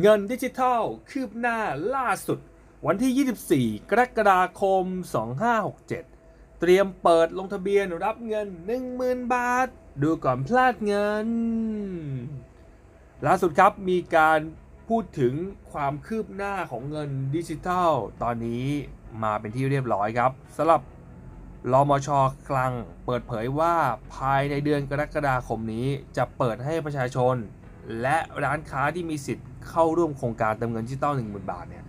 เงินดิจิทัลคืบหน้าล่าสุด วันที่ 24 กรกฎาคม 2567 เตรียมเปิดลงทะเบียนรับเงิน 10,000 บาท ดูก่อนพลาดเงิน ล่าสุดครับมีการพูดถึงความคืบหน้าของเงินดิจิทัล ตอนนี้มาเป็นที่เรียบร้อยครับสำหรับรมชคลังเปิดเผยว่าภายในเดือนกรกฎาคมนี้จะเปิดให้ประชาชน และร้านค้าที่มีสิทธิ์ เข้าร่วมโครงการเติมเงินดิจิตอล10,000 บาทเนี่ย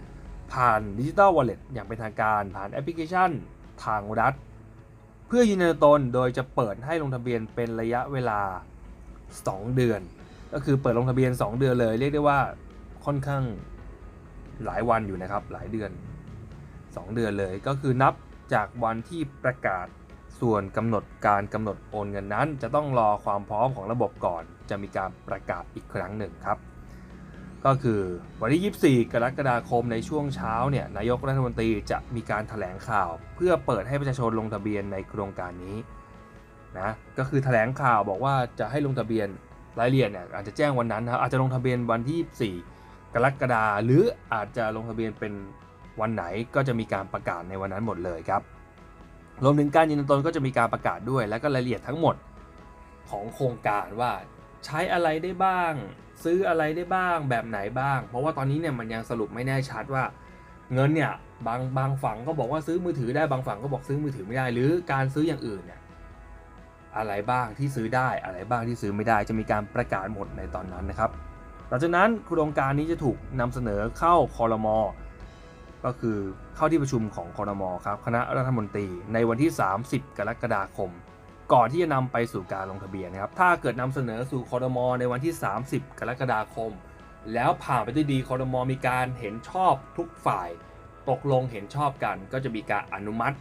ผ่านดิจิตอลวอลเล็ตอย่างเป็นทางการ ผ่านแอปพลิเคชันทางรัฐ เพื่อยืนยันตัวตนโดยจะเปิดให้ลงทะเบียนเป็นระยะเวลา 2 เดือน ก็คือเปิดลงทะเบียน 2 เดือนเลย เรียกได้ว่าค่อนข้างหลายวันอยู่นะครับหลายเดือน 2 เดือนเลย ก็คือนับจากวันที่ประกาศส่วนกำหนดการกำหนดโอนเงินนั้น จะต้องรอความพร้อมของระบบก่อน จะมีการประกาศอีกครั้งหนึ่งครับ ก็คือวันที่ 24 กรกฎาคมในช่วงเช้าเนี่ยนายกรัฐมนตรีจะมีการถแถลงข่าว เพื่อเปิดให้ประชาชนลงทะเบียนในโครงการนี้นะก็คือแถลงข่าวบอกว่าจะให้ลงทะเบียนรายละเอียดเนี่ยอาจจะแจ้งวันนั้นนะครับอาจจะลงทะเบียนวันที่ 24 กรกฎาหรืออาจจะลงทะเบียนเป็นวันไหนก็จะมีการประกาศในวันนั้นหมดเลยครับรวมถึงการยืนยันตนก็จะมีการประกาศด้วย และก็รายละเอียดทั้งหมดของโครงการว่า ใช้อะไรได้บ้าง ซื้ออะไรได้บ้างแบบไหนบ้าง เพราะว่าตอนนี้เนี่ยมันยังสรุปไม่แน่ชัดว่า เงินเนี่ยบางบางฝั่งก็บอกว่าซื้อมือถือได้บางฝั่งก็บอกซื้อมือถือไม่ได้ หรือการซื้ออย่างอื่นเนี่ยอะไรบ้างที่ซื้อได้อะไรบ้างที่ซื้อไม่ได้จะมีการประกาศหมดในตอนนั้นนะครับ หลังจากนั้นโครงการนี้จะถูกนำเสนอเข้าคอรมอก็คือเข้าที่ประชุมของคอรมอครับคณะรัฐมนตรีในวันที่ 30 กรกฎาคม ก่อนที่จะนำไปสู่การลงทะเบียนนะครับ ถ้าเกิดนำเสนอสู่คอรมอในวันที่ 30 กรกฎาคม แล้วผ่านไปด้วยดีคอรมอมีการเห็นชอบทุกฝ่าย ตกลงเห็นชอบกัน ก็จะมีการอนุมัติ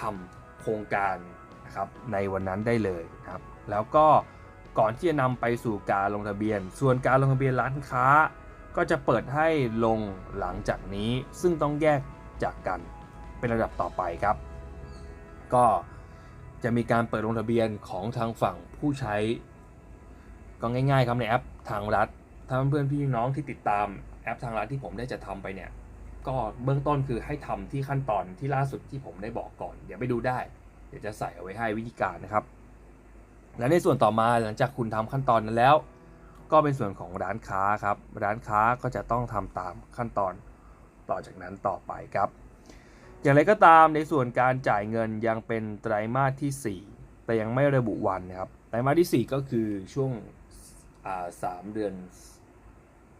ทำโครงการนะครับในวันนั้นได้เลยนะครับ แล้วก็ก่อนที่จะนำไปสู่การลงทะเบียน ส่วนการลงทะเบียนร้านค้า ก็จะเปิดให้ลงหลังจากนี้ ซึ่งต้องแยกจากกันเป็นระดับต่อไปครับ ก็ จะมีการเปิดลงทะเบียนของทางฝั่งผู้ใช้ ก็ง่ายๆครับในแอปทางรัฐ ถ้าเพื่อนพี่น้องที่ติดตามแอปทางรัฐที่ผมได้จะทำไปเนี่ย ก็เบื้องต้นคือให้ทำที่ขั้นตอนที่ล่าสุดที่ผมได้บอกก่อน เดี๋ยวไปดูได้ เดี๋ยวจะใส่เอาไว้ให้วิธีการนะครับ และในส่วนต่อมาหลังจากคุณทำขั้นตอนนั้นแล้ว ก็เป็นส่วนของร้านค้าครับ ร้านค้าก็จะต้องทำตามขั้นตอนต่อจากนั้นต่อไปครับ อย่างไรก็ตามในส่วนการจ่ายเงินยังเป็นไตรมาสที่ 4 แต่ยังไม่ระบุวันนะครับ ไตรมาสที่ 4 ก็คือช่วงสามเดือน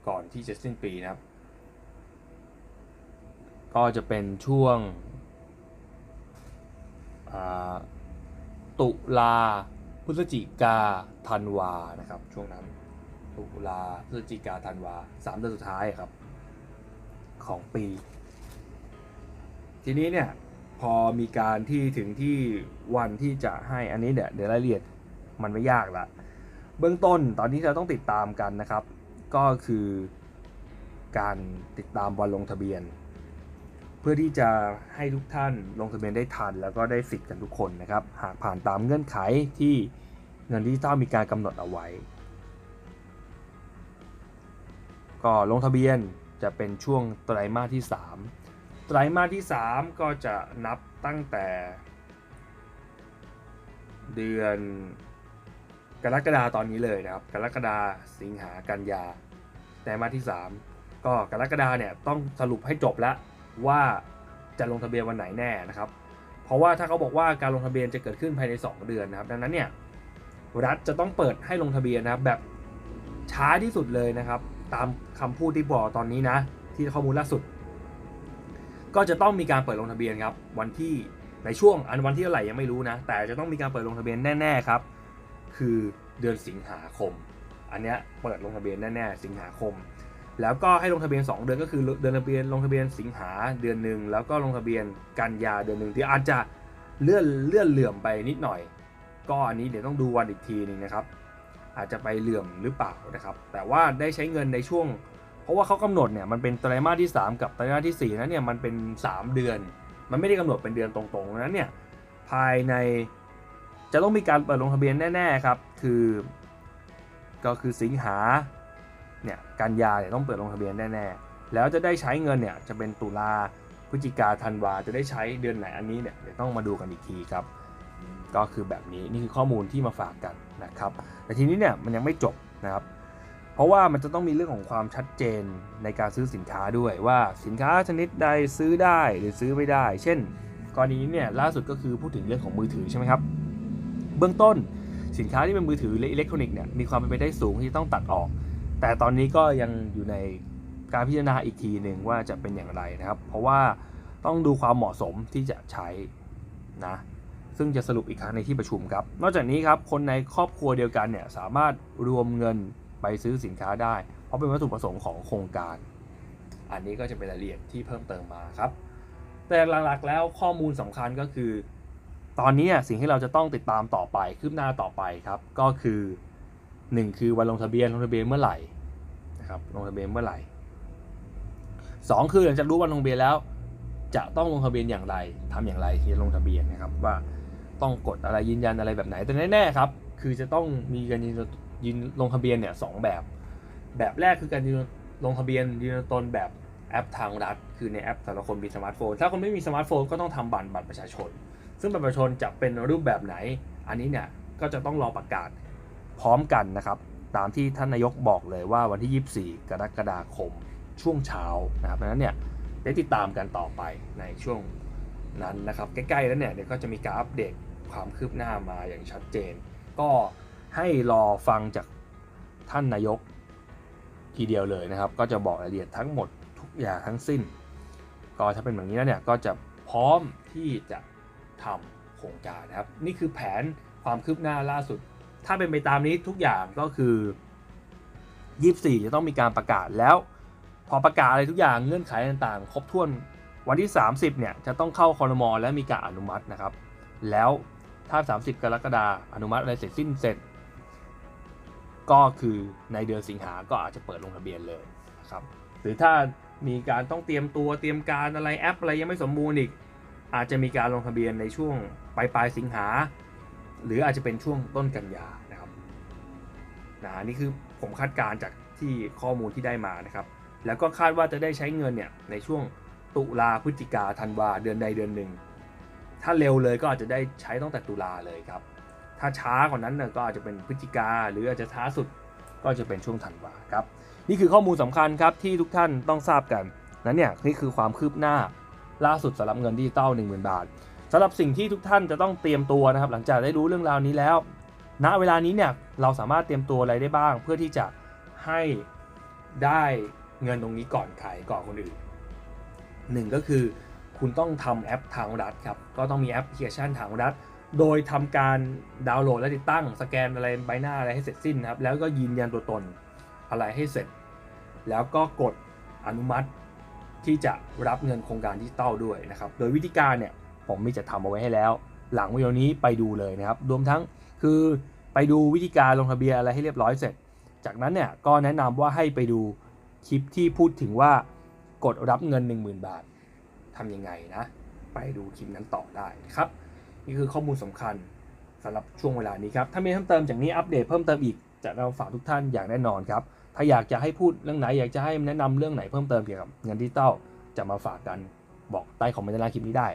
ก่อนที่จะสิ้นปีนะครับ ก็จะเป็นช่วงตุลาพฤศจิกาธันวานะครับ ช่วงนั้นตุลาพฤศจิกาธันวาสามเดือนสุดท้ายครับ ของปี ทีนี้เนี่ยพอมีการที่ถึงที่วันที่จะให้อันนี้เนี่ยเดี๋ยวรายละเอียดมันไม่ยากละเบื้องต้นตอนนี้เราต้องติดตามกันนะครับ ก็คือการติดตามวันลงทะเบียน เพื่อที่จะให้ทุกท่านลงทะเบียนได้ทัน แล้วก็ได้สิทธิ์กันทุกคนนะครับ หากผ่านตามเงื่อนไขที่เงินดิจิตอลมีการกำหนดเอาไว้ ก็ลงทะเบียนจะเป็นช่วงไตรมาสที่ 3 ไตรมาสที่ 3 ก็จะนับตั้งแต่ เดือนกรกฎาตอนนี้เลยนะครับ กรกฎาสิงหากันยาไตรมาสที่ 3 ก็กรกฎาเนี่ยต้องสรุปให้จบแล้วว่าจะลงทะเบียนวันไหนแน่นะครับ เพราะว่าถ้าเขาบอกว่าการลงทะเบียนจะเกิดขึ้นภายใน 2 เดือนนะครับ ดังนั้นเนี่ยรัฐจะต้องเปิดให้ลงทะเบียนนะครับแบบช้าที่สุดเลยนะครับ ตามคำพูดที่บอกตอนนี้นะ ที่ข้อมูลล่าสุด ก็จะต้องมีการเปิดลงทะเบียนครับวันที่ในช่วงอันวันที่เท่าไหร่ยังไม่รู้นะ แต่จะต้องมีการเปิดลงทะเบียนแน่ๆครับ คือเดือนสิงหาคม อันเนี้ยเปิดลงทะเบียนแน่ๆสิงหาคม แล้วก็ให้ลงทะเบียน 2 เดือนก็คือเดือนทะเบียนลงทะเบียนสิงหาเดือนหนึ่งแล้วก็ลงทะเบียนกันยาเดือนหนึ่งที่อาจจะเลื่อนเลื่อนเหลื่อมไปนิดหน่อย ก็อันนี้เดี๋ยวต้องดูวันอีกทีหนึ่งนะครับ อาจจะไปเหลื่อมหรือเปล่านะครับ แต่ว่าได้ใช้เงินในช่วง เพราะว่าเขากำหนดเนี่ยมันเป็นไตรมาสที่ 3 กับไตรมาสที่4นั้นเนี่ยมันเป็น 3 เดือน มันไม่ได้กำหนดเป็นเดือนตรงๆนั้นเนี่ยภายในจะต้องมีการเปิดลงทะเบียนแน่ๆครับคือก็คือสิงหาเนี่ยกันยาเนี่ยต้องเปิดลงทะเบียนแน่ๆแล้วจะได้ใช้เงินเนี่ยจะเป็นตุลาพฤศจิกาธันวาจะได้ใช้เดือนไหนอันนี้เนี่ยเดี๋ยวต้องมาดูกันอีกทีครับ ก็คือแบบนี้นี่คือข้อมูลที่มาฝากกันนะครับแต่ทีนี้เนี่ยมันยังไม่จบนะครับ เพราะว่ามันจะต้องมีเรื่องของความชัดเจนในการซื้อสินค้าด้วยว่าสินค้าชนิดใดซื้อได้หรือซื้อไม่ได้ เช่น กรณีนี้เนี่ยล่าสุดก็คือพูดถึงเรื่องของมือถือใช่ไหมครับ เบื้องต้นสินค้าที่เป็นมือถือหรืออิเล็กทรอนิกส์เนี่ยมีความเป็นไปได้สูงที่ต้องตัดออก แต่ตอนนี้ก็ยังอยู่ในการพิจารณาอีกทีหนึ่งว่าจะเป็นอย่างไรนะครับ เพราะว่าต้องดูความเหมาะสมที่จะใช้นะ ซึ่งจะสรุปอีกครั้งในที่ประชุมครับ นอกจากนี้ครับคนในครอบครัวเดียวกันเนี่ยสามารถรวมเงิน ไปซื้อสินค้าได้ เพราะเป็นวัตถุประสงค์ของโครงการ อันนี้ก็จะเป็นรายละเอียดที่เพิ่มเติมมาครับ แต่หลักๆแล้วข้อมูลสำคัญก็คือ ตอนนี้สิ่งที่เราจะต้องติดตามต่อไปคืบหน้าต่อไปครับ ก็คือ 1 คือวันลงทะเบียนลงทะเบียนเมื่อไหร่นะครับลงทะเบียนเมื่อไหร่ 2 คือหลังจากรู้วันลงทะเบียนแล้ว จะต้องลงทะเบียนอย่างไรทำอย่างไรที่จะลงทะเบียนนะครับว่าต้องกดอะไรยืนยันอะไรแบบไหนแต่แน่ๆครับ คือจะต้องมีการยืน ยืนลงทะเบียนเนี่ยสองแบบ แบบแรกคือการยืนลงทะเบียนยืนตนแบบแอปทางรัฐ คือในแอปแต่ละคนมีสมาร์ทโฟน ถ้าคนไม่มีสมาร์ทโฟนก็ต้องทำบัตรบัตรประชาชน ซึ่งบัตรประชาชนจะเป็นรูปแบบไหน อันนี้เนี่ยก็จะต้องรอประกาศพร้อมกันนะครับ ตามที่ท่านนายกบอกเลยว่าวันที่ 24 กรกฎาคมช่วงเช้านะครับดังนั้นเนี่ยได้ติดตามกันต่อไปในช่วงนั้นนะครับ ใกล้ๆแล้วเนี่ยเดี๋ยวก็จะมีการอัปเดตความคืบหน้ามาอย่างชัดเจน ก็ ให้รอฟังจากท่านนายกทีเดียวเลยนะครับ ก็จะบอกรายละเอียดทั้งหมดทุกอย่างทั้งสิ้น ก็ถ้าเป็นแบบนี้แล้วเนี่ยก็จะพร้อมที่จะทำโครงการนะครับ นี่คือแผนความคืบหน้าล่าสุด ถ้าเป็นไปตามนี้ทุกอย่างก็คือ 24 จะต้องมีการประกาศแล้ว พอประกาศอะไรทุกอย่างเงื่อนไขต่างๆ ครบถ้วนวันที่ 30 เนี่ยจะต้องเข้าคอรมอและมีการอนุมัตินะครับ แล้วถ้า 30 กรกฎาคมอนุมัติอะไรเสร็จสิ้นเสร็จ ก็คือในเดือนสิงหาก็อาจจะเปิดลงทะเบียนเลยนะครับหรือถ้ามีการต้องเตรียมตัวเตรียมการอะไรแอปอะไรยังไม่สมบูรณ์อีก อาจจะมีการลงทะเบียนในช่วงปลายปลายสิงหา หรืออาจจะเป็นช่วงต้นกันยานะครับนะนี่คือผมคาดการณ์จากที่ข้อมูลที่ได้มานะครับ แล้วก็คาดว่าจะได้ใช้เงินเนี่ยในช่วงตุลาพฤศจิกาธันวาเดือนใดเดือนหนึ่ง ถ้าเร็วเลยก็อาจจะได้ใช้ตั้งแต่ตุลาเลยครับ ถ้าช้ากว่านั้นเนี่ยก็อาจจะเป็นพฤศจิกาหรืออาจจะช้าสุดก็จะเป็นช่วงธันวาครับนี่คือข้อมูลสำคัญครับที่ทุกท่านต้องทราบกันนั้นเนี่ยนี่คือความคืบหน้าล่าสุดสำหรับเงินดิจิตอล10,000 บาทสำหรับสิ่งที่ทุกท่านจะต้องเตรียมตัวนะครับ หลังจากได้รู้เรื่องราวนี้แล้ว ณเวลานี้เนี่ยเราสามารถเตรียมตัวอะไรได้บ้าง เพื่อที่จะให้ได้เงินตรงนี้ก่อนใครก่อนคนอื่นหนึ่งก็คือคุณต้องทำแอปทางรัฐครับก็ต้องมีแอปพลิเคชันทางรัฐ โดยทำการดาวน์โหลดและติดตั้งสแกนอะไรใบหน้าอะไรให้เสร็จสิ้นนะครับ แล้วก็ยืนยันตัวตนอะไรให้เสร็จ แล้วก็กดอนุมัติที่จะรับเงินโครงการดิจิตอลด้วยนะครับ โดยวิธีการเนี่ยผมมีจะทำเอาไว้ให้แล้ว หลังวิดีโอนี้ไปดูเลยนะครับ รวมทั้งคือไปดูวิธีการลงทะเบียนอะไรให้เรียบร้อยเสร็จ จากนั้นเนี่ยก็แนะนำว่าให้ไปดูคลิปที่พูดถึงว่ากดรับเงิน 10,000 บาททำยังไงนะ ไปดูคลิปนั้นต่อได้นะครับ นี่คือข้อมูลสำคัญสำหรับช่วงเวลานี้ครับ ถ้ามีเพิ่มเติมจากนี้อัปเดตเพิ่มเติมอีกจะเราฝากทุกท่านอย่างแน่นอนครับ ถ้าอยากจะให้พูดเรื่องไหน อยากจะให้แนะนำเรื่องไหนเพิ่มเติมเกี่ยวกับเงินดิจิตอลจะมาฝากกันบอกใต้คอมเมนต์ใต้คลิปนี้ได้